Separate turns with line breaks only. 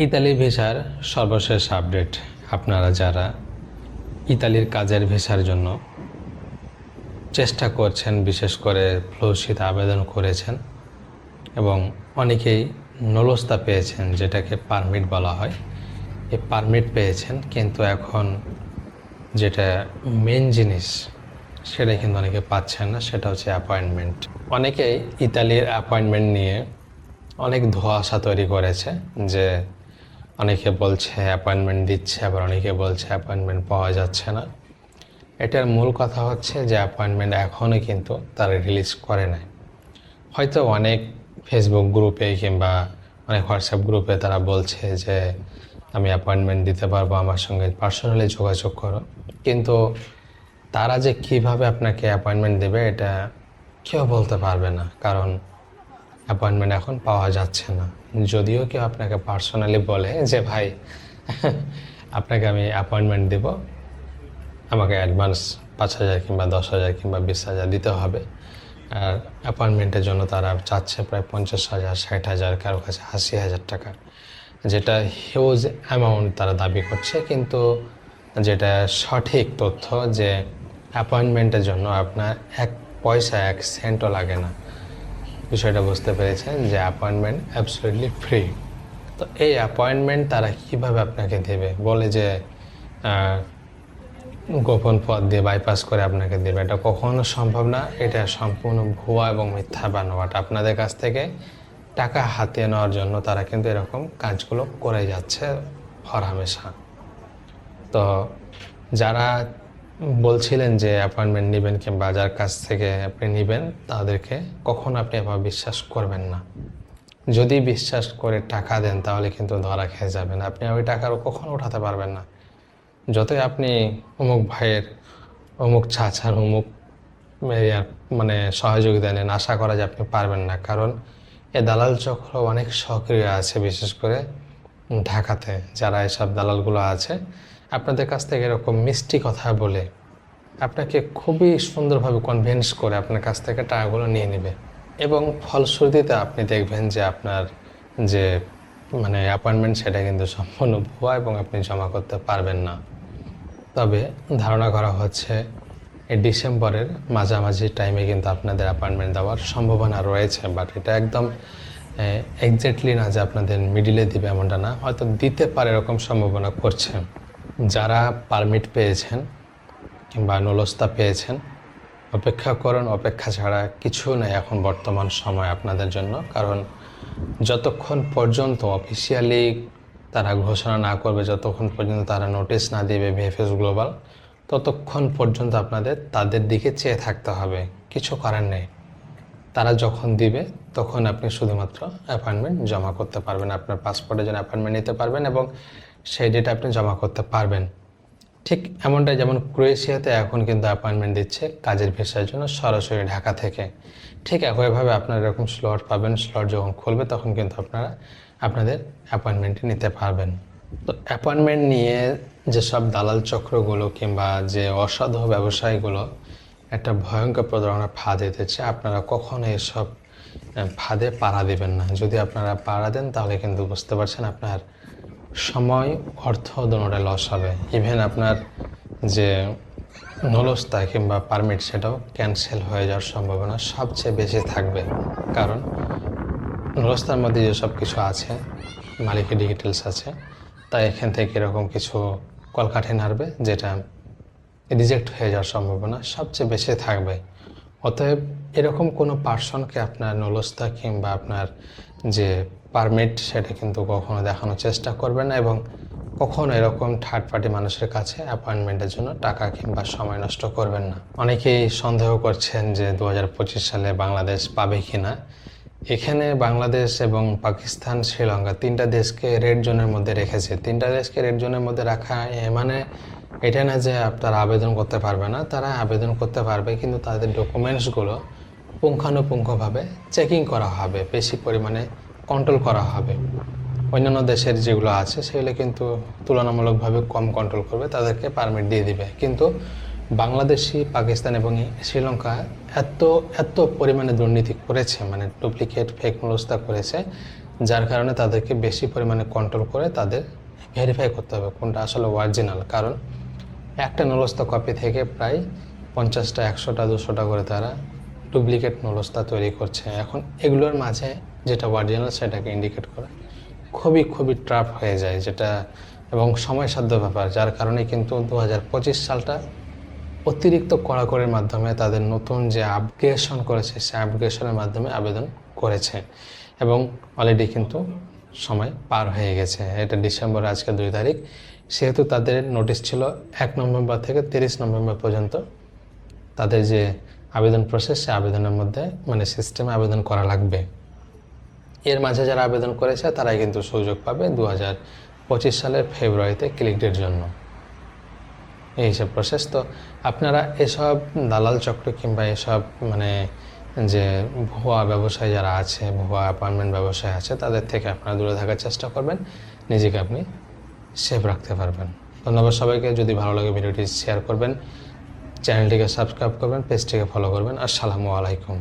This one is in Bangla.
ইতালি ভিসার সর্বশেষ আপডেট আপনারা যারা ইতালির কাজের ভিসার জন্য চেষ্টা করছেন, বিশেষ করে ফ্লোশিত আবেদন করেছেন এবং অনেকেই নলস্তা পেয়েছেন, যেটাকে পারমিট বলা হয় এই পারমিট পেয়েছেন, কিন্তু এখন যেটা মেন জিনিস সেটা কিন্তু অনেকে পাচ্ছেন না, সেটা হচ্ছে অ্যাপয়েন্টমেন্ট। অনেকেই ইতালির অ্যাপয়েন্টমেন্ট নিয়ে অনেক ধোঁয়াশা তৈরি করেছে যে অনেকে বলছে অ্যাপয়েন্টমেন্ট দিচ্ছে, আবার অনেকে বলছে অ্যাপয়েন্টমেন্ট পাওয়া যাচ্ছে না। এটার মূল কথা হচ্ছে যে অ্যাপয়েন্টমেন্ট এখনও কিন্তু তারা রিলিজ করে নাই। হয়তো অনেক ফেসবুক গ্রুপে কিংবা অনেক হোয়াটসঅ্যাপ গ্রুপে তারা বলছে যে, আমি অ্যাপয়েন্টমেন্ট দিতে পারব, আমার সঙ্গে পার্সোনালি যোগাযোগ করো। কিন্তু তারা যে কীভাবে আপনাকে অ্যাপয়েন্টমেন্ট দেবে, এটা কেউ বলতে পারবে না। কারণ অ্যাপয়েন্টমেন্ট এখন পাওয়া যাচ্ছে না। যদিও কেউ আপনাকে পার্সোনালি বলে যে, ভাই, আপনাকে আমি অ্যাপয়েন্টমেন্ট দেব। আমাকে অ্যাডভান্স পাঁচ হাজার কিংবা দশ হাজার কিংবা বিশ হাজার দিতে হবে। আর অ্যাপয়েন্টমেন্টের জন্য তারা চাচ্ছে প্রায় পঞ্চাশ হাজার, ষাট হাজার, কারও কাছে আশি হাজার টাকা। যেটা হিউজ অ্যামাউন্ট তারা দাবি করছে, কিন্তু যেটা সঠিক তথ্য যে অ্যাপয়েন্টমেন্টের জন্য আপনার এক পয়সা, এক সেন্টও লাগে না। বিষয়টা বুঝতে পেরেছেন যে অ্যাপয়েন্টমেন্ট অ্যাবসলিউটলি ফ্রি তো এই অ্যাপয়েন্টমেন্ট তারা কীভাবে আপনাকে দেবে? বলে যে গোপন পথ দিয়ে বাইপাস করে আপনাকে দেবে। এটা কখনো সম্ভব না। এটা সম্পূর্ণ ভুয়া এবং মিথ্যা বানোয়াট। আপনাদের কাছ থেকে টাকা হাতিয়ে নেওয়ার জন্য তারা কিন্তু এরকম কাজগুলো করে যাচ্ছে হরহামেশা তো যারা বলছিলেন যে অ্যাপয়েন্টমেন্ট নেবেন কিংবা যার কাছ থেকে আপনি নেবেন, তাদেরকে কখন আপনি এভাবে বিশ্বাস করবেন না। যদি বিশ্বাস করে টাকা দেন, তাহলে কিন্তু ধরা খেয়ে যাবেন। আপনি ওই টাকারও কখনো উঠাতে পারবেন না। যতই আপনি অমুক ভাইয়ের, অমুক ছাছার অমুক মানে সহযোগিতা নেন, আশা করা যে আপনি পারবেন না। কারণ এ দালাল চক্র অনেক সক্রিয় আছে, বিশেষ করে ঢাকাতে যারা এসব দালালগুলো আছে। আপনাদের কাছ থেকে এরকম মিষ্টি কথা বলে আপনাকে খুবই সুন্দরভাবে কনভিন্স করে আপনার কাছ থেকে টাকাগুলো নিয়ে নেবে। এবং ফলশ্রুতিতে আপনি দেখবেন যে আপনার যে মানে অ্যাপয়েন্টমেন্ট সেটা কিন্তু সম্পূর্ণ ভুয়া এবং আপনি জমা করতে পারবেন না। তবে ধারণা করা হচ্ছে এই ডিসেম্বরের মাঝামাঝি টাইমে কিন্তু আপনাদের অ্যাপয়েন্টমেন্ট দেওয়ার সম্ভাবনা রয়েছে। বাট এটা একদম এক্স্যাক্টলি না যে আপনাদের মিডিলে দিবে এমনটা না। হয়তো দিতে পারে এরকম সম্ভাবনা করছে। যারা পারমিট পেয়েছেন কিংবা নলস্তা পেয়েছেন, অপেক্ষা করুন, অপেক্ষা ছাড়া কিছু নেই এখন বর্তমান সময় আপনাদের জন্য। কারণ যতক্ষণ পর্যন্ত অফিসিয়ালি তারা ঘোষণা না করবে, যতক্ষণ পর্যন্ত তারা নোটিশ না দেবে ভিএফএস গ্লোবাল ততক্ষণ পর্যন্ত আপনাদের তাদের দিকে চেয়ে থাকতে হবে। কিছু করার নেই। তারা যখন দিবে, তখন আপনি শুধুমাত্র অ্যাপয়েন্টমেন্ট জমা করতে পারবেন। আপনার পাসপোর্টের জন্য অ্যাপয়েন্টমেন্ট নিতে পারবেন এবং সেই ডেটা আপনি জমা করতে পারবেন। ঠিক এমনটাই যেমন ক্রোয়েশিয়াতে এখন কিন্তু অ্যাপয়েন্টমেন্ট দিচ্ছে কাজের ভিসার জন্য সরাসরি ঢাকা থেকে। ঠিক একইভাবে আপনারা এরকম স্লট পাবেন স্লট যখন খুলবে তখন কিন্তু আপনারা আপনাদের অ্যাপয়েন্টমেন্টটি নিতে পারবেন। তো অ্যাপয়েন্টমেন্ট নিয়ে যেসব দালাল চক্রগুলো কিংবা যে অসাধু ব্যবসায়ীগুলো একটা ভয়ঙ্কর প্রতারণা ফাঁদে দিতেছে আপনারা কখনো এসব ফাঁদে পাড়া দেবেন না। যদি আপনারা পাড়া দেন তাহলে কিন্তু বুঝতে পারছেন আপনার সময়, অর্থ দুটোটা লস হবে। ইভেন আপনার যে নলস্তা কিংবা পারমিট সেটাও ক্যান্সেল হয়ে যাওয়ার সম্ভাবনা সবচেয়ে বেশি থাকবে। কারণ নলস্তার মধ্যে যেসব কিছু আছে, মালিকের ডিটেলস আছে, তাই এখান থেকে এরকম কিছু কলকাঠি নাড়বে যেটা রিজেক্ট হয়ে যাওয়ার সম্ভাবনা সবচেয়ে বেশি থাকবে। অতএব এরকম কোনো পার্সনকে আপনার নলস্তা কিংবা আপনার যে পারমিট সেটা কিন্তু কখনো দেখানোর চেষ্টা করবেন না এবং কখনো এরকম থার্ড পার্টি মানুষের কাছে অ্যাপয়েন্টমেন্টের জন্য টাকা কিংবা সময় নষ্ট করবেন না। অনেকেই সন্দেহ করছেন যে দু হাজার পঁচিশ সালে বাংলাদেশ পাবে কি না এখানে বাংলাদেশ এবং পাকিস্তান, শ্রীলঙ্কা তিনটা দেশকে রেড জোনের মধ্যে রেখেছে। তিনটা দেশকে রেড জোনের মধ্যে রাখা মানে এটা না যে তারা আবেদন করতে পারবে না, তারা আবেদন করতে পারবে কিন্তু তাদের ডকুমেন্টসগুলো পুঙ্খানুপুঙ্খভাবে চেকিং করা হবে। বেশি পরিমাণে কন্ট্রোল করা হবে। অন্যান্য দেশের যেগুলো আছে, সেগুলো কিন্তু তুলনামূলকভাবে কম কন্ট্রোল করবে, তাদেরকে পারমিট দিয়ে দিবে। কিন্তু বাংলাদেশি, পাকিস্তান এবং শ্রীলঙ্কা এত এত পরিমাণে দুর্নীতি করেছে মানে ডুপ্লিকেট ফেক মূলস্তা করেছে, যার কারণে তাদেরকে বেশি পরিমাণে কন্ট্রোল করে তাদের ভেরিফাই করতে হবে, কোনটা আসলে অরিজিনাল কারণ একটা নলস্তা কপি থেকে প্রায় পঞ্চাশটা, একশোটা, দুশোটা করে তারা ডুপ্লিকেট নলস্তা তৈরি করছে। এখন এগুলোর মাঝে যেটা অরিজিনাল সেটাকে ইন্ডিকেট করা। খুবই খুবই ট্রাফ হয়ে যায় যেটা এবং সময়সাধ্য ব্যাপার, যার কারণে কিন্তু দু হাজার পঁচিশ সালটা অতিরিক্ত কড়াকড়ির মাধ্যমে তাদের নতুন যে আপগ্রেশন করেছে, সে আপগ্রেশনের মাধ্যমে আবেদন করেছে এবং অলরেডি কিন্তু সময় পার হয়ে গেছে। এটা ডিসেম্বর আজকে দুই তারিখ। সেহেতু তাদের নোটিশ ছিল এক নভেম্বর থেকে তিরিশ নভেম্বর পর্যন্ত তাদের যে আবেদন প্রসেস সে আবেদনের মধ্যে মানে সিস্টেমে আবেদন করা লাগবে। এর মাঝে যারা আবেদন করেছে, তারাই কিন্তু সুযোগ পাবে দু পঁচিশ সালের ফেব্রুয়ারিতে ক্লিকডের জন্য। এই হিসেব প্রসেস তো আপনারা এসব দালাল চক্র কিংবা এসব মানে যে ভুয়া ব্যবসায়ী যারা আছে, ভুয়া অ্যাপয়েন্টমেন্ট ব্যবসায় আছে, তাদের থেকে আপনারা দূরে থাকার চেষ্টা করবেন। নিজেকে আপনি সেফ রাখতে পারবেন। ধন্যবাদ সবাইকে। যদি ভালো লাগে ভিডিওটি শেয়ার করবেন চ্যানেলটিকে সাবস্ক্রাইব করবেন পেজটিকে ফলো করবেন। আসসালামু আলাইকুম।